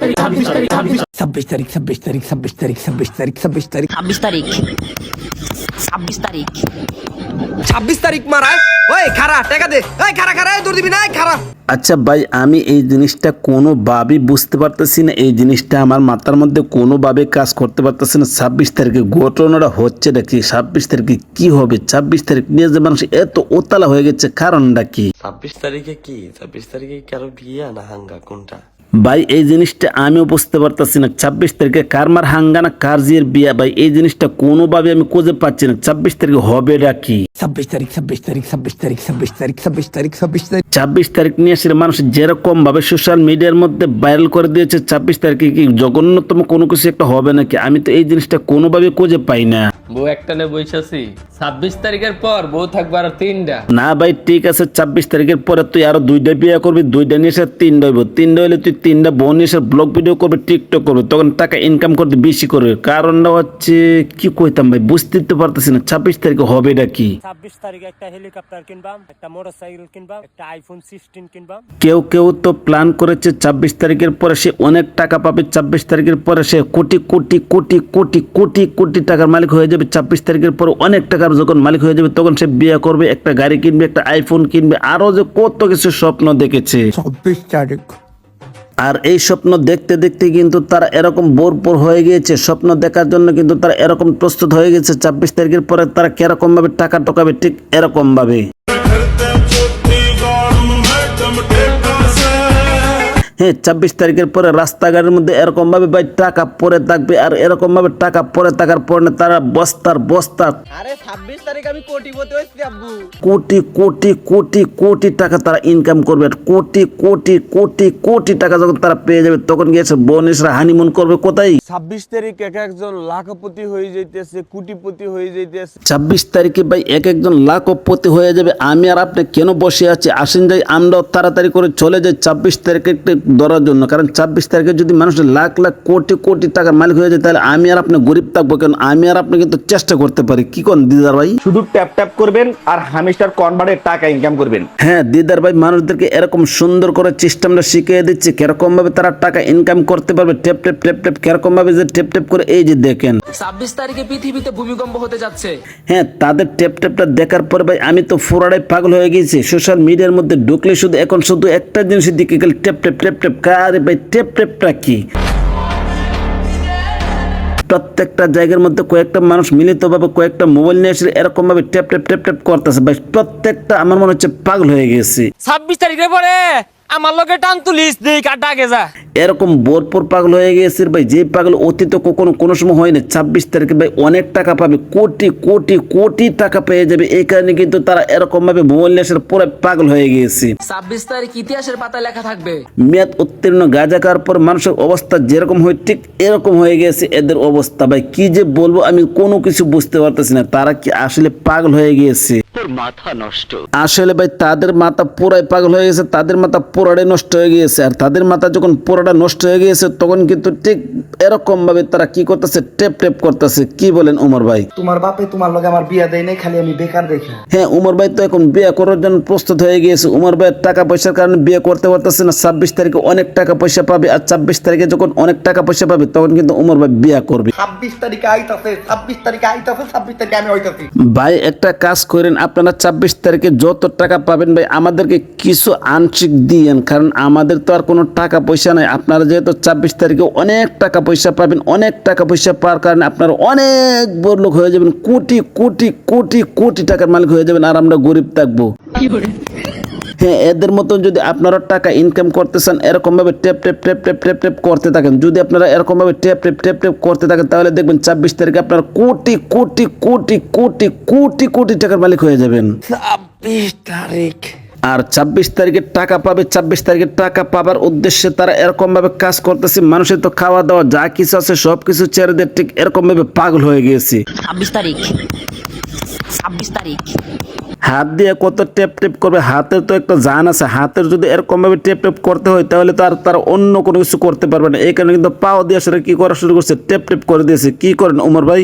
ছাব্বিশ তারিখ ছাব্বিশ তারিখ। ছাব্বিশ তারিখ ছাব্বিশ তারিখ ছাব্বিশ তারিখ ছাব্বিশ তারিখ ছাব্বিশ তারিখ। ছাব্বিশ তারিখ। মারায়। ওই খারা টাকা দে। ওই খারা খারা দূর দিবি না এই খারা আচ্ছা ভাই আমি এই জিনিসটা কোনোভাবেই বুঝতে পারতেছি না। এই জিনিসটা আমার মাথার মধ্যে কোনোভাবে কাজ করতে পারতেছি না। ছাব্বিশ তারিখে ঘটনাটা হচ্ছে নাকি ছাব্বিশ তারিখে কি হবে? ছাব্বিশ তারিখ নিয়ে যে মানুষ এত ওতালা হয়ে গেছে কারণটা কি? ছাব্বিশ তারিখে কি? ছাব্বিশ তারিখে কারও বিয়ে না হাঙ্গা কোনটা? ভাই এই জিনিসটা আমিও বুঝতে পারতেছি না। ছাব্বিশ তারিখে কার মার হাঙ্গানা কার জিয়ের বিয়া? ভাই এই জিনিসটা কোনোভাবে আমি খুঁজে পাচ্ছি না। ছাব্বিশ তারিখে হবেটা কি? ছাব্বিশ তারিখ ছাব্বিশ তারিখ ছাব্বিশ তারিখ ছাব্বিশ তারিখ ছাব্বিশ তারিখ ছাব্বিশ তারিখ। ছাব্বিশ তারিখ নিয়ে এসে মানুষ যেরকম ভাবে সোশ্যাল মিডিয়ার মধ্যে ভাইরাল করে দিয়েছে ছাব্বিশ তারিখে কি জঘন্যতম কোনো কিছু একটা হবে নাকি? আমি তো এই জিনিসটা কোনোভাবে খুঁজে পাই না। বউ ছাব্বিশ তারিখের পর বউ থাকবে আর তিনটা। না ভাই ঠিক আছে ছাব্বিশ তারিখের পরে তুই আরও দুইটা বিয়ে করবি দুইটা নিয়ে এসে তিনটা হইব। তিনটা হইলে তুই তিনটা বোন এসে ব্লগ ভিডিও করবি টিকটক করবি তখন টাকা ইনকাম করতে বেশি করবে। কারণটা হচ্ছে কি কইতাম ভাই বুঝতে তো পারতেছি না ছাব্বিশ তারিখে হবে এটা কি? ছাব্বিশ তারিখে একটা হেলিকপ্টার কিনবাম একটা মোটর সাইকেল কিনবাম একটা আইফোন সিক্সটিন কিনবাম। কেউ কেউ তো প্ল্যান করেছে ছাব্বিশ তারিখের পরে সে অনেক টাকা পাবে ছাব্বিশ তারিখের পরে সে কোটি কোটি কোটি কোটি কোটি কোটি টাকার মালিক হয়ে যাবে। ছাব্বিশ তারিখের পর অনেক টাকার যখন মালিক হয়ে যাবে তখন সে বিয়ে করবে একটা গাড়ি কিনবে একটা আইফোন কিনবে আরও যে কত কিছু স্বপ্ন দেখেছে। ছাব্বিশ তারিখ। আর এই স্বপ্ন দেখতে দেখতে কিন্তু তারা এরকম বোরপোর হয়ে গিয়েছে। স্বপ্ন দেখার জন্য কিন্তু তারা এরকম প্রস্তুত হয়ে গেছে। ছাব্বিশ তারিখের পরে তারা কেরকম ভাবে টাকা টোকাবে ঠিক এরকম হ্যাঁ ছাব্বিশ তারিখের পরে রাস্তাঘাটের মধ্যে এরকমভাবে ভাই টাকা পরে থাকবে আর এরকমভাবে টাকা পরে থাকার পরে তারা বস্তার বস্তার আরে ছাব্বিশ তারিখ আমি কোটিপতি হয়েছি আব্বু। কোটি কোটি কোটি কোটি টাকা তারা ইনকাম করবে। কোটি কোটি কোটি কোটি টাকা যখন তারা পেয়ে যাবে তখন গিয়েছে বোনেসরা হানিমুন করবে কোথায়? ছাব্বিশ তারিখ এক একজন লাখপতি হয়ে যাইতেছে কোটিপতি হয়ে যাইতেছে। ছাব্বিশ তারিখে ভাই এক একজন লাখপতি হয়ে যাবে। আমি আর আপনি কেন বসে আছি? আসেন যাই আমরাও তাড়াতাড়ি করে চলে যাই ছাব্বিশ তারিখে একটু ধরার জন্য। কারণ ছাব্বিশ তারিখে যদি মানুষ লাখ লাখ কোটি কোটি টাকার মালিক হয়ে যায় তাহলে আমি আর আপনি গরিব থাকব কেন? আমি আর আপনি কিন্তু চেষ্টা করতে পারি। কি কোন দিদার ভাই? শুধু ট্যাপ ট্যাপ করবেন আর হামেশার কনভার্টের টাকা ইনকাম করবেন। হ্যাঁ দিদার ভাই মানুষদেরকে এরকম সুন্দর করে সিস্টেমটা শিখিয়ে দিচ্ছে কীরকম ভাবে তারা টাকা ইনকাম করতে পারবে ট্যাপ টেপ টেপ টেপ কীরকম ভাবে যে টেপ টেপ করে এই যে দেখেন। ছাব্বিশ তারিখে পৃথিবীতে ভূমিকম্প হতে যাচ্ছে। হ্যাঁ তাদের টেপ টেপটা দেখার পর ভাই আমি তো পুরাটাই পাগল হয়ে গেছি। সোশ্যাল মিডিয়ার মধ্যে ঢুকলে শুধু এখন শুধু একটা জিনিসের দিকে গেলে ট্যাপ টেপ টেপ টেপ কারে ভাই টেপ টেপটা কি? প্রত্যেকটা জায়গার মধ্যে কয়েকটা মানুষ মিলিতভাবে কয়েকটা মোবাইল নিয়ে এসে এরকম ভাবে ট্যাপ ট্যাপ ট্যাপ টেপ করতেছে। ভাই, প্রত্যেকটা আমার মনে হচ্ছে পাগল হয়ে গেছে। ছাব্বিশ তারিখে পরে আমার লোকে টান তুলিস দিই কাটা আগে যা। এরকম বোরপুর পাগল হয়ে গেছে ভাই যে পাগল অতীত কখনো কোনো সময় হয়নি। ছাব্বিশ তারিখে ভাই অনেক টাকা পাবে কোটি কোটি কোটি টাকা পেয়ে যাবে। এই কারণে কিন্তু তারা এরকম ভাবে মোবাইল নেশার পুরো পাগল হয়ে গিয়েছে। ছাব্বিশ তারিখ ইতিহাসের পাতায় লেখা থাকবে। মেয়াদ উত্তীর্ণ গাঁজা খাওয়ার পর মানুষের অবস্থা যেরকম হয় ঠিক এরকম হয়ে গেছে এদের অবস্থা। ভাই কি যে বলব আমি কোনো কিছু বুঝতে পারতেছি না তারা কি আসলে পাগল হয়ে গিয়েছে? আসলে ভাই তাদের মাথা পুরাই পাগল হয়ে গেছে তাদের মাথা পুরাটাই নষ্ট হয়ে গিয়েছে। আর তাদের মাথা যখন পুরোটা নষ্ট হয়ে গিয়েছে তখন কিন্তু ঠিক এরকম ভাবে তারা কি করতেছে টেপ টেপ করতেছে। কি বলেন উমর ভাই? তোমার বাপে তোমার লগে আমার বিয়া দেয় নাই খালি আমি বেকার দেখি। হ্যাঁ উমর ভাই তো এখন বিয়ে করার জন্য প্রস্তুত হয়ে গিয়েছে। উমর ভাইয়ের টাকা পয়সার কারণে বিয়ে করতে পারতেছে না। ছাব্বিশ তারিখে অনেক টাকা পয়সা পাবে আর ছাব্বিশ তারিখে যখন অনেক টাকা পয়সা পাবে তখন কিন্তু উমর ভাই বিয়ে করবে। ছাব্বিশ তারিখে আইতাছে ছাব্বিশ তারিখে আইতাছে ছাব্বিশ তারিখে আমি হইতাছি। ভাই একটা কাজ করেন আপনারা ছাব্বিশ তারিখে যত টাকা পাবেন ভাই, আমাদেরকে কিছু আংশিক দিয়েন, কারণ আমাদের তো আর কোনো টাকা পয়সা নাই। আপনারা যেহেতু ছাব্বিশ তারিখে অনেক টাকা পয়সা পাবেন, অনেক টাকা পয়সা পাওয়ার কারণে আপনারা অনেক বড় লোক হয়ে যাবেন, কোটি কোটি কোটি কোটি টাকার মালিক হয়ে যাবেন, আর আমরা গরিব থাকব। হ্যাঁ এদের মতন যদি আপনারা টাকা ইনকাম করতে চান এরকম ভাবে টেপ tape tape tape tape tape করতে থাকেন। যদি আপনারা এরকমভাবে টেপ টেপ টেপ টেপ করতে থাকেন তাহলে দেখবেন ছাব্বিশ তারিখে আপনারা কোটি কোটি কোটি কোটি কোটি কোটি টাকার মালিক হয়ে যাবেন। ছাব্বিশ তারিখ। আর ছাব্বিশ তারিখে টাকা পাবে ছাব্বিশ তারিখে টাকা পাবার উদ্দেশ্যে তারা এরকমভাবে কাজ করতেছে। মানুষের তো খাওয়া দাওয়া যা কিছু আছে সব কিছু ছেড়ে দিয়ে ঠিক এরকমভাবে পাগল হয়ে গিয়েছি। ছাব্বিশ তারিখ। ছাব্বিশ তারিখ। হাত দিয়ে কত টেপ টেপ করবে, হাতের তো একটা জান আছে, হাতের যদি এরকমভাবে টেপ টেপ করতে হয়, তাহলে তো আর তারা অন্য কোনো কিছু করতে পারবে না। এই কারণে কিন্তু পাও দিয়ে সেটা কী করা শুরু করছে? টেপ টেপ করে দিয়েছে। কী করেন উমর ভাই?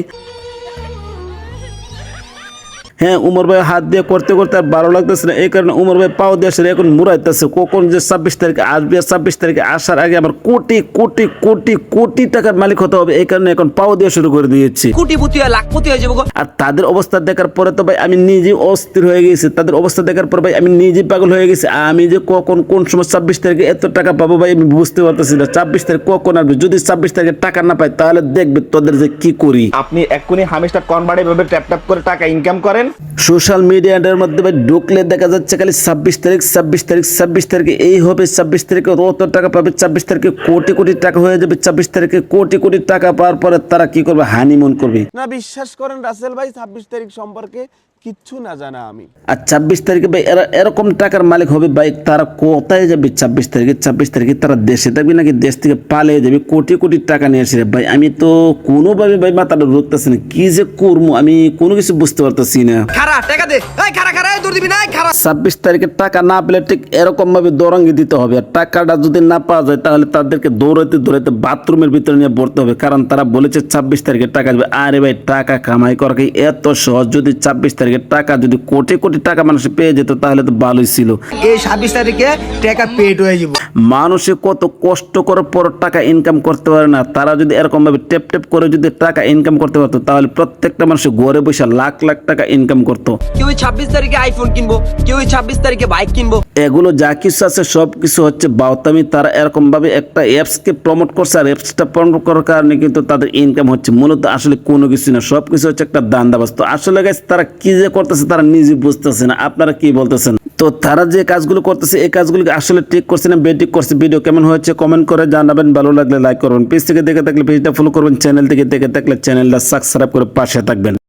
হ্যাঁ উমর ভাই হাত দিয়ে করতে করতে আর ভালো লাগতেছে না। এই কারণে উমর ভাই পাও দিয়ে আসলে এখন মুড়াইতেছে। কখন যে ছাব্বিশ তারিখে আসবে আর ছাব্বিশ তারিখে আসার আগে আমার কোটি কোটি কোটি কোটি টাকার মালিক হতে হবে। এই কারণে এখন পাও দিয়ে শুরু করে দিয়েছি। কোটিপতি লাখপতি হয়ে যাব আর তাদের অবস্থা দেখার পরে তো ভাই আমি নিজে অস্থির হয়ে গেছি। তাদের অবস্থা দেখার পর ভাই আমি নিজে পাগল হয়ে গেছি। আমি যে কখন কোন সময় ছাব্বিশ তারিখে এত টাকা পাবো ভাই আমি বুঝতে পারতেছি না। ছাব্বিশ তারিখ কখন আসবে? যদি ছাব্বিশ তারিখে টাকা না পাই তাহলে দেখবে তোদের যে কি করি। আপনি এক্ষুনি হামিস্টার কনভার্টে এভাবে ট্যাপ ট্যাপ করে টাকা ইনকাম করেন সোশ্যাল মিডিয়াটার মাধ্যমে ভাই ঢুকলে দেখা যাচ্ছে খালি ছাব্বিশ তারিখ ছাব্বিশ তারিখ ছাব্বিশ তারিখে এই হবে ছাব্বিশ তারিখে অত টাকা পাবে ছাব্বিশ তারিখে কোটি কোটি টাকা হয়ে যাবে ছাব্বিশ তারিখে কোটি কোটি টাকা পাওয়ার পরে তারা কি করবে? হানিমুন করবে। না বিশ্বাস করেন রাসেল ভাই ছাব্বিশ তারিখ সম্পর্কে কিচ্ছু না জানা আমি। আর ছাব্বিশ তারিখে ভাই এরা এরকম টাকার মালিক হবে ভাই তারা কোথায় যাবে ছাব্বিশ তারিখে? ছাব্বিশ তারিখে তারা দেশে থাকবে নাকি দেশ থেকে পালিয়ে যাবে? কোটি কোটি টাকা নিয়ে আসে ভাই আমি তো কোনোভাবে ভাই মাথাটা ঢুকতেছি না। কি যে করব আমি কোনো কিছু বুঝতে পারতেছি না। খারা টাকা দে। খারা খারা এই দিবি না খারা। ছাব্বিশ তারিখে টাকা না পেলে ঠিক এরকম ভাবে দৌড়াঙ্গি দিতে হবে। আর টাকাটা যদি না পাওয়া যায় তাহলে তাদেরকে দৌড়াইতে দৌড়াইতে বাথরুমের ভিতরে নিয়ে পড়তে হবে। কারণ তারা বলেছে ছাব্বিশ তারিখে টাকা দেবে আরে ভাই টাকা কামাই করা কি এত সহজ? যদি ছাব্বিশ তারিখে টাকা যদি কোটি কোটি টাকা মানুষ পেয়ে যেত তাহলে তো ভালোই ছিল। এই ছাব্বিশ তারিখে টাকা পেট হয়ে যাব। মানুষে কত কষ্ট করার পর টাকা ইনকাম করতে পারে না। তারা যদি এরকম ভাবে টেপ টেপ করে যদি টাকা ইনকাম করতে পারতো তাহলে প্রত্যেকটা মানুষ ঘরে বসে লাখ লাখ টাকা ইনকাম করতো। কেউ ছাব্বিশ তারিখে আইফোন কিনবো কেউ ছাব্বিশ তারিখে বাইক কিনবো। এগুলো যা কিছু আছে সব কিছু হচ্ছে বাউতামি। তারা এরকম ভাবে একটা অ্যাপসকে প্রমোট করছে আর অ্যাপসটা প্রমোট করার কারণে কিন্তু তাদের ইনকাম হচ্ছে। মূলত আসলে কোনো কিছু না সব কিছু হচ্ছে একটা দান্দাবাজ। তো আসলে গাছ তারা কি যে করতেছে তারা নিজে বুঝতেছে না। আপনারা কি বলতেছেন? তো তারা যে কাজগুলো করতেছে, এই কাজগুলো আসলে ঠিক করছে না বেঠিক করছে? ভিডিও কেমন হয়েছে কমেন্ট করে জানাবেন। ভালো লাগলে লাইক করবেন। পেজ থেকে দেখে থাকলে পেজটা ফলো করবেন। চ্যানেল থেকে দেখে থাকলে চ্যানেলটা সাবস্ক্রাইব করে পাশে থাকবেন।